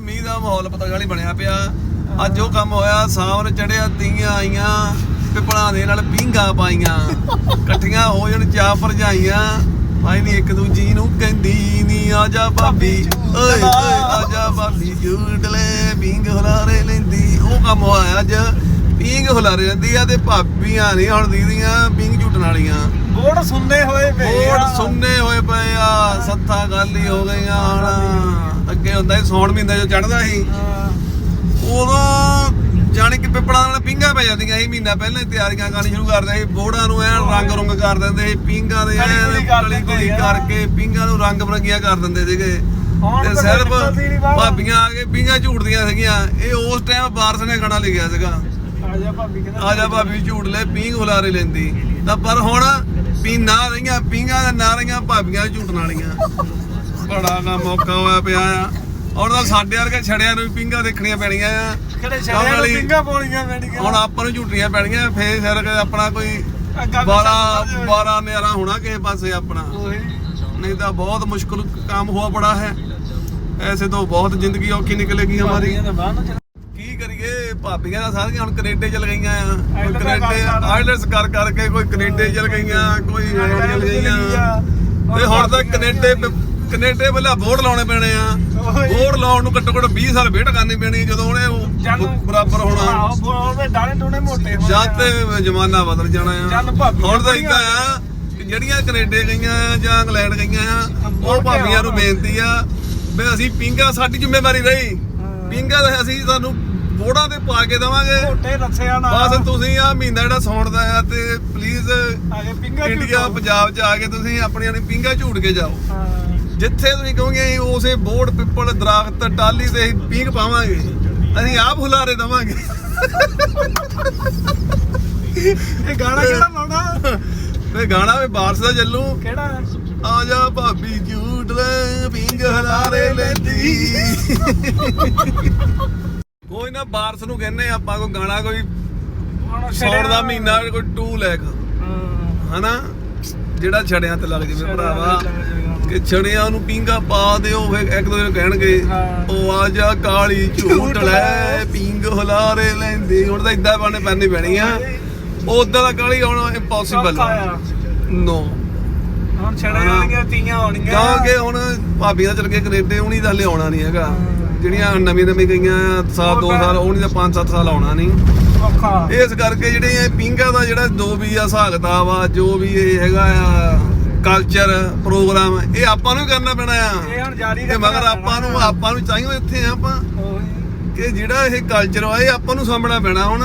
ਮੀਂਹ ਦਾ ਮਾਹੌਲ ਪਤਾ ਗਾਲੀ ਬਣਿਆ ਪਿਆ। ਅੱਜ ਉਹ ਕੰਮ ਹੋਇਆ ਸਾਵਣ ਚੜਿਆ ਤੀਆਂ ਆਈਆਂ ਪਿਪਲਾਂ ਦੇ ਨਾਲ ਪੀਂਗਾ ਪਾਈਆਂ ਇਕੱਠੀਆਂ ਹੋ ਜਣ ਚਾਹ ਭਰਜਾਈਆਂ। ਆਈ ਨਹੀਂ ਇੱਕ ਦੂਜੀ ਨੂੰ ਕਹਿੰਦੀ ਨੀ ਆ ਜਾ ਭਾਬੀ ਓਏ ਓਏ ਆ ਜਾ ਭਾਬੀ ਝੂਟ ਲੈ ਪੀਂਗ ਹੁਲਾਰੇ ਲੈਂਦੀ। ਉਹ ਕੰਮ ਹੋਇਆ ਅੱਜ ਪੀਂਗ ਹੁਲਾਰੇ ਲੈਂਦੀ ਆ ਤੇ ਭਾਬੀਆਂ ਨਹੀਂ ਹੁਣ ਦੀਦੀਆਂ ਪੀਂਗ ਝੂਟਣ ਵਾਲੀਆਂ। ਬੋੜ ਸੁੰਨੇ ਹੋਏ ਪਏ ਬੋੜ ਆ। ਸੱਥਾਂ ਗਾਲੀ ਹੋ ਗਈਆਂ ਹੁਣ ਅੱਗੇ ਹੁੰਦਾ ਸੀ ਸੌਣ ਮਹੀਨੇ ਜੋ ਚੜਦਾ ਸੀ। ਉਦੋਂ ਜਾਣੀ ਕਿ ਪਿੱਪਲਾਂ ਨਾਲ ਪਿੰਗਾ ਪੈ ਜਾਂਦੀਆਂ ਸੀ ਮਹੀਨਾ ਪਹਿਲਾਂ ਹੀ ਤਿਆਰੀਆਂ ਕਰਨੀ ਸ਼ੁਰੂ ਕਰਦੇ ਸੀ ਬੋੜਾਂ ਨੂੰ ਐਨ ਰੰਗ ਰੁੰਗ ਕਰ ਦਿੰਦੇ ਸੀ ਪਿੰਗਾ ਦੇ ਐਨ ਕਰ ਕਲੀ ਦਿੰਦੇ ਕੁਲੀ ਆ। ਕਰਕੇ ਪਿੰਗਾ ਨੂੰ ਰੰਗ ਬਰੰਗੀਆਂ ਕਰ ਦਿੰਦੇ ਸੀਗੇ ਤੇ ਸਿਰਫ। ਭਾਬੀਆਂ ਆ ਕੇ ਪਿੰਗਾ ਝੂਟਦੀਆਂ ਸੀਗੀਆਂ ਇਹ ਉਸ ਟਾਈਮ ਬਾਰਸ ਨੇ ਗਾਣਾ ਲਿਖਿਆ ਸੀਗਾ ਆ ਜਾ ਭਾਬੀ ਕਹਿੰਦਾ ਆ ਜਾ ਭਾਬੀ ਝੂਟ ਲੈ ਪੀਂਗ ਹੁਲਾਰੇ ਲੈਂਦੀ ਤਾਂ ਪਰ ਹੁਣ ਨਾ ਰਹੀਆਂ ਪੀਂਗਾ ਦੇ ਨਾ ਰਹੀਆਂ ਭਾਬੀਆਂ ਝੂਟਣ ਵਾਲੀਆਂ। ਬੜਾ ਕੰਮ ਔਖਾ ਹੋਇਆ ਪਿਆ ਆ। ਔਰ ਤਾਂ ਸਾਡੇ ਵਰਗੇ ਛੜਿਆਂ ਨੂੰ ਵੀ ਪੀਂਗਾ ਦੇਖਣੀਆਂ ਪੈਣੀਆਂ ਆ। ਕਿਹੜੇ ਸ਼ਹਿਰਾਂ ਨੂੰ ਪਿੰਗਾ ਪੋਲੀਆਂ ਮੈਡੀਕਲ ਹੁਣ ਆਪਾਂ ਨੂੰ ਝੂਟੀਆਂ ਪੈਣੀਆਂ ਫੇਰ ਸਿਰ ਕੇ ਆਪਣਾ ਕੋਈ ਅੱਗਾ 12 12 ਨਿਆਰਾ ਹੋਣਾ ਕਿਸੇ ਪਾਸੇ ਆਪਣਾ। ਨਹੀਂ ਤਾਂ ਬਹੁਤ ਮੁਸ਼ਕਲ ਕੰਮ ਹੋਆ ਪੜਾ ਹੈ। ਐਸੇ ਤੋਂ ਬਹੁਤ ਜ਼ਿੰਦਗੀ ਔਖੀ ਨਿਕਲੇਗੀ ਹਮਾਰੀ ਭਾਬੀਆਂ ਦੇ ਬਾਹਰ ਨੂੰ ਚੱਲ ਕੀ ਕਰੀਏ ਭਾਬੀਆਂ ਦਾ ਸਾਰੀਆਂ ਹੁਣ ਕੈਨੇਡਾ ਚਲ ਗਈਆਂ ਆ ਕੋਈ ਕੈਨੇਡਾ ਕਰ ਕਰ। ਕਰਕੇ ਕੋਈ ਕੈਨੇਡਾ ਚਲ ਗਈਆਂ ਕੋਈ ਚਲ ਗਈਆਂ। ਤੇ ਹੁਣ ਤਾਂ ਕੈਨੇਡਾ ਕੈਨੇਡਾ ਪਹਿਲਾਂ ਬੋਰਡ ਲਾਉਣੇ ਪੈਣੇ ਆ। ਬੋਰਡ ਲਾਉਣ ਨੂੰ ਘੱਟੋ ਘੱਟ 20 ਸਾਲ ਵੇਟ ਕਰਨੀ ਪੈਣੀ ਜਦੋਂ ਉਹਨੇ ਬਰਾਬਰ ਹੋਣਾ ਡਾਣੇ ਮੋਟੇ। ਤੇ ਜ਼ਮਾਨਾ ਬਦਲ ਜਾਣਾ ਆ ਹੁਣ ਤਾਂ ਇਦਾਂ ਆ ਜਿਹੜੀਆਂ ਕੈਨੇਡਾ ਗਈਆਂ ਆ ਜਾਂ ਇੰਗਲੈਂਡ ਗਈਆਂ ਆ ਉਹ ਭਾਬੀਆਂ ਨੂੰ। ਬੇਨਤੀ ਆ ਵੀ ਅਸੀਂ ਪਿੰਗਾ ਸਾਡੀ ਜ਼ਿੰਮੇਵਾਰੀ ਰਹੀ। ਪਿੰਗਾ ਦਾ ਅਸੀਂ ਤੁਹਾਨੂੰ ਬੋੜਾਂ ਤੇ ਪਾ ਕੇ ਦਵਾਂਗੇ। ਮੋਟੇ ਰੱਸਿਆਂ ਨਾਲ। ਬਸ ਤੁਸੀਂ ਆ ਮਹੀਨਾ ਜਿਹੜਾ ਸੌਣ ਦਾ ਆ ਤੇ ਪਲੀਜ਼ ਆ ਕੇ ਪਿੰਗਾ ਇੰਡੀਆ ਝੂਟੋ। ਪੰਜਾਬ ਚ ਆ ਕੇ ਤੁਸੀਂ ਆਪਣੀਆਂ ਨੇ ਪਿੰਗਾ ਝੂੜ ਕੇ ਜਾਓ। ਹਾਂ। ਜਿੱਥੇ ਤੁਸੀਂ ਕਹੋਗੇ ਅਸੀਂ ਉਸੇ ਬੋੜ ਪਿੱਪਲ ਦਰਖਤ ਟਾਲੀ ਤੇ ਪੀਂਘ ਪਾਵਾਂਗੇ। ਅਸੀਂ ਆਪ ਹੁਲਾਰੇ ਦਵਾਂਗੇ। ਇਹ ਗਾਣਾ ਕਿਹੜਾ ਲਾਉਣਾ? ਤੇ ਗਾਣਾ ਵੀ ਬਾਰਸ ਦਾ ਚੱਲੂ। ਕਿਹੜਾ? ਆ ਜਾ ਭਾਬੀ ਝੂਟ ਲੈ ਪੀਂਘ ਹੁਲਾਰੇ ਲੈਂਦੀ। ਕੋਈ ਨਾ ਬਾਰਸ ਨੂੰ ਕਹਿੰਨੇ ਆਪਾਂ ਕੋਈ ਗਾਣਾ ਕੋਈ ਸੌਣ ਦਾ ਮਹੀਨਾ ਕੋਈ ਟੂ ਲੈਕ ਹਾਂ। ਹਨਾ? ਜਿਹੜਾ ਛੜਿਆਂ ਤੇ ਲੱਗ ਜਾਵੇ ਛੜਿਆਂ ਭਰਾਵਾ। ਕਿ ਛੜਿਆਂ ਨੂੰ ਪਿੰਗਾ ਪਾ ਦਿਓ ਫਿਰ ਇੱਕ ਦੂਜੇ ਨੂੰ ਕਹਿਣਗੇ। ਉਹ ਆ ਜਾ ਕਾਲੀ ਝੂਟ ਲੈ ਪਿੰਗ ਹੁਲਾਰੇ ਲੈਂਦੀ। ਹੁਣ ਤਾਂ ਇਦਾਂ ਬਾਣੇ ਪੈਣੀ ਪੈਣੀ ਆ। ਉਦਾਂ ਦਾ ਕਾਲੀ ਆਉਣਾ ਇੰਪੋਸੀਬਲ। ਨੋ ਹੁਣ ਛੜੇ ਵਾਲੀਆਂ ਤੀਆਂ ਹੋਣਗੀਆਂ ਕਿਉਂਕਿ ਹੁਣ ਭਾਬੀਆਂ ਚਲ ਕੇ ਕੈਨੇਡਾ ਹੁਣੀ ਤਾਂ ਲਿਆਉਣਾ ਨਹੀਂ ਹੈਗਾ। ਜਿਹੜੀਆਂ ਨਵੀਆਂ ਨਵੀਂ ਗਈਆਂ ਸਾਲ ਉਹ ਦੋ ਤਾਂ- ਸਾਲ ਉਹ ਨਹੀਂ ਤਾਂ 5-7 ਸਾਲ ਆਉਣਾ ਨਹੀਂ। ਔਖਾ। ਇਸ ਕਰਕੇ ਜਿਹੜੇ ਇਹ ਪਿੰਗਾ ਦਾ ਜਿਹੜਾ ਜੋ ਵੀ ਆ ਹਿਸਾਬ ਕਿਤਾਬ ਆ ਜੋ ਵੀ ਇਹ ਹੈਗਾ ਆ ਕਲਚਰ ਪ੍ਰੋਗਰਾਮ ਇਹ ਆਪਾਂ ਨੂੰ ਹੀ ਕਰਨਾ ਪੈਣਾ ਆ। ਇਹ ਹੁਣ ਜਾਰੀ ਤੇ ਮਗਰ ਆਪਾਂ ਨੂੰ ਆਪਾਂ ਨੂੰ ਚਾਹੀਓ ਇੱਥੇ ਆ ਆਪਾਂ। ਕਿ ਜਿਹੜਾ ਇਹ ਕਲਚਰ ਆ ਇਹ ਆਪਾਂ ਨੂੰ ਸਾਹਮਣਾ ਪੈਣਾ ਹੁਣ।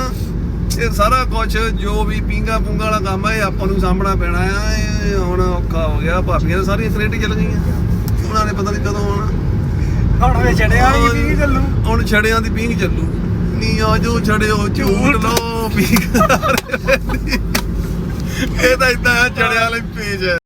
ਇਹ ਸਾਰਾ ਕੁਝ ਜੋ ਵੀ ਪਿੰਗਾ ਪੁੰਗਾ ਵਾਲਾ ਕੰਮ ਆ ਇਹ ਆਪਾਂ ਨੂੰ ਸਾਹਮਣਾ ਪੈਣਾ ਆ। ਇਹ ਹੁਣ ਔਖਾ ਹੋ ਗਿਆ ਭਾਬੀਆਂ ਸਾਰੀਆਂ ਕ੍ਰੇਟ ਚੱਲ ਗਈਆਂ। ਉਹਨਾਂ ਨੇ ਪਤਾ ਨਹੀਂ ਕਦੋਂ ਆਉਣਾ। ਹੁਣ ਵੇ ਛੜੇ ਵਾਲੀ ਵੀ ਚੱਲੂ। ਹੁਣ ਛੜਿਆਂ ਦੀ ਪੀਂਘ ਚੱਲੂ। ਨੀ ਆ ਜੋ ਛੜਿਓ ਝੂਟ ਲੋ ਪੀਂਘ ਇਹ ਤਾਂ ਇਦਾਂ ਛੜਿਆਂ ਵਾਲੇ ਪੇਜ ਹੈ।